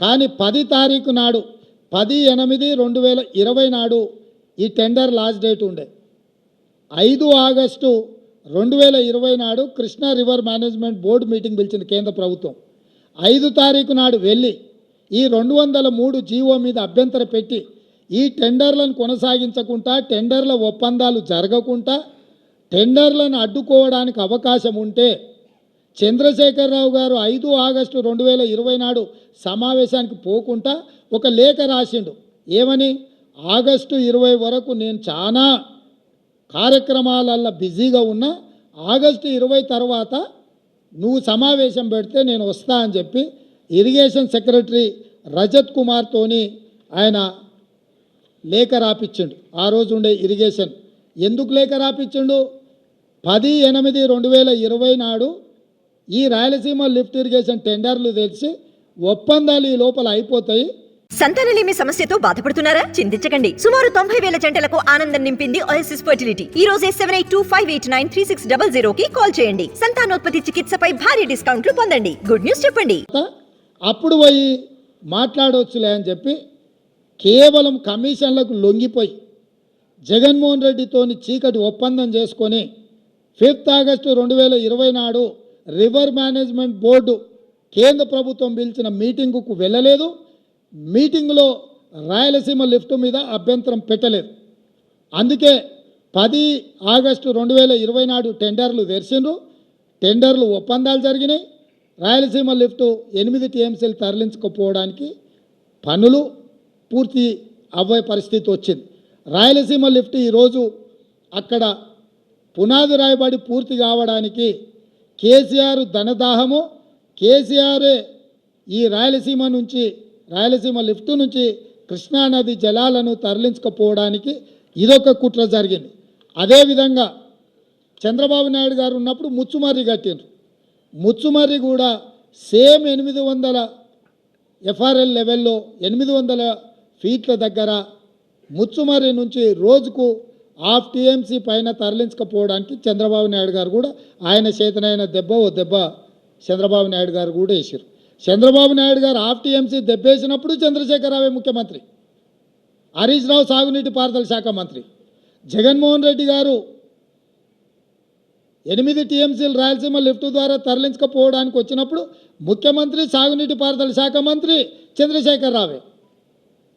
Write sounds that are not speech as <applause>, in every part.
కానీ పది తారీఖు నాడు పది ఎనిమిది రెండు వేల ఇరవై నాడు ఈ టెండర్ లాస్ట్ డేట్ ఉండే. ఐదు ఆగస్టు రెండు వేల ఇరవై నాడు Krishna river management board meeting పిలిచింది కేంద్ర ప్రభుత్వం. ఐదు తారీఖు నాడు వెళ్ళి ఈ రెండు వందల మూడు జీవో మీద అభ్యంతర పెట్టి ఈ టెండర్లను కొనసాగించకుండా టెండర్ల ఒప్పందాలు జరగకుండా టెండర్లను అడ్డుకోవడానికి అవకాశం ఉంటే చంద్రశేఖరరావు గారు ఐదు ఆగస్టు రెండు వేల ఇరవై నాడు సమావేశానికి పోకుండా ఒక లేఖ రాసిండు. ఏమని? ఆగస్టు ఇరవై వరకు నేను చాలా కార్యక్రమాలల్లో బిజీగా ఉన్నా ఆగస్టు ఇరవై తర్వాత నువ్వు సమావేశం పెడితే నేను వస్తా అని చెప్పి ఇరిగేషన్ సెక్రటరీ రజత్ కుమార్తోని ఆయన లేఖ రాపిచ్చిండు. ఆ రోజు ఉండే ఇరిగేషన్. ఎందుకు లేఖ రాపిచ్చిండు? పది ఎనిమిది రెండు వేల ఇరవై నాడు ఈ రాయలసీమ లిఫ్ట్ ఇరిగేషన్ టెండర్లు తెలిసి ఒప్పందాలు ఈ లోపల అయిపోతాయి. సంతానలేమి సమస్యతో బాధపడుతున్నారా? చింతించకండి. సుమారు తొంభై వేల జంటలకు ఆనందం నింపింది ఓఎస్ఎస్ ఫర్టిలిటీ ఈ రోజే seven eight two five eight nine three six double zero కి కాల్ చేయండి. సంతానోత్పత్తి చికిత్సపై భారీ డిస్కౌంట్లు పొందండి. గుడ్ న్యూస్ చెప్పండి. అప్పుడు పోయి మాట్లాడవచ్చులే అని చెప్పి కేవలం కమిషన్లకు లొంగిపోయి జగన్మోహన్ రెడ్డితోని చీకటి ఒప్పందం చేసుకొని ఫిఫ్త్ ఆగస్టు రెండు వేల ఇరవై నాడు రివర్ మేనేజ్మెంట్ బోర్డు కేంద్ర ప్రభుత్వం పిలిచిన మీటింగుకు వెళ్ళలేదు. మీటింగులో రాయలసీమ లిఫ్ట్ మీద అభ్యంతరం పెట్టలేదు. అందుకే పది ఆగస్టు రెండు వేల ఇరవై నాడు టెండర్లు తెరిచిండ్రు టెండర్లు ఒప్పందాలు జరిగినాయి. రాయలసీమ లిఫ్ట్ ఎనిమిది టీఎంసీలు తరలించకపోవడానికి పనులు పూర్తి అవ్వే పరిస్థితి వచ్చింది. రాయలసీమ లిఫ్ట్ ఈరోజు అక్కడ పునాది రాయబడి పూర్తి కావడానికి కేసీఆర్ ధనదాహము కేసీఆరే ఈ రాయలసీమ నుంచి రాయలసీమ లిఫ్ట్ నుంచి కృష్ణానది జలాలను తరలించకపోవడానికి ఇదొక కుట్ర జరిగింది. అదేవిధంగా చంద్రబాబు నాయుడు గారు ఉన్నప్పుడు ముచ్చుమర్రి కట్టిండ్రు. ముచ్చుమర్రి కూడా సేమ్ ఎనిమిది వందల ఎఫ్ఆర్ఎల్ లెవెల్లో ఎనిమిది వందల ఫీట్ల దగ్గర ముచ్చుమర్రి నుంచి రోజుకు ఆఫ్ టీఎంసీ పైన తరలించకపోవడానికి చంద్రబాబు నాయుడు గారు కూడా ఆయన చేతనైన దెబ్బ ఓ దెబ్బ చంద్రబాబు నాయుడు గారు కూడా వేసారు చంద్రబాబు నాయుడు గారు ఆఫ్ టీఎంసీ దెబ్బేసినప్పుడు చంద్రశేఖరరావే ముఖ్యమంత్రి హరీష్ రావు సాగునీటి పారుదల శాఖ మంత్రి జగన్మోహన్ రెడ్డి గారు ఎనిమిది టీఎంసీలు రాయలసీమ లిఫ్ట్ ద్వారా తరలించకపోవడానికి వచ్చినప్పుడు ముఖ్యమంత్రి సాగునీటి పారుదల శాఖ మంత్రి చంద్రశేఖరరావే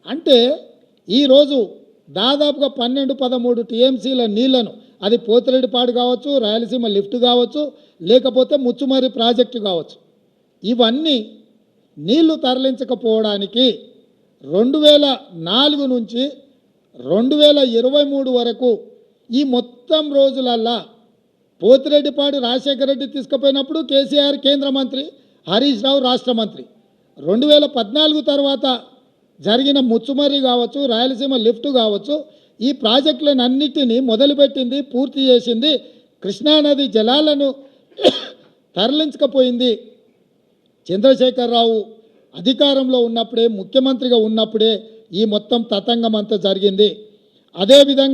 అంటే ఈరోజు దాదాపుగా పన్నెండు పదమూడు టీఎంసీల నీళ్ళను అది పోతిరెడ్డిపాడు కావచ్చు రాయలసీమ లిఫ్ట్ కావచ్చు లేకపోతే ముచ్చుమరి ప్రాజెక్టు కావచ్చు. ఇవన్నీ నీళ్ళు తరలించకపోవడానికి రెండు వేల నాలుగు నుంచి రెండు వేల ఇరవై మూడు వరకు ఈ మొత్తం రోజులల్లా పోతిరెడ్డిపాడు రాజశేఖర రెడ్డి తీసుకుపోయినప్పుడు కేసీఆర్ కేంద్ర మంత్రి హరీష్ రావు రాష్ట్ర మంత్రి. రెండు వేల పద్నాలుగు తర్వాత జరిగిన ముచ్చుమర్రి కావచ్చు రాయలసీమ లిఫ్ట్ కావచ్చు ఈ ప్రాజెక్టులను అన్నిటినీ మొదలుపెట్టింది పూర్తి చేసింది కృష్ణానది జలాలను <coughs> తరలించకపోయింది. చంద్రశేఖరరావు అధికారంలో ఉన్నప్పుడే ముఖ్యమంత్రిగా ఉన్నప్పుడే ఈ మొత్తం తతంగం అంతా జరిగింది. అదేవిధంగా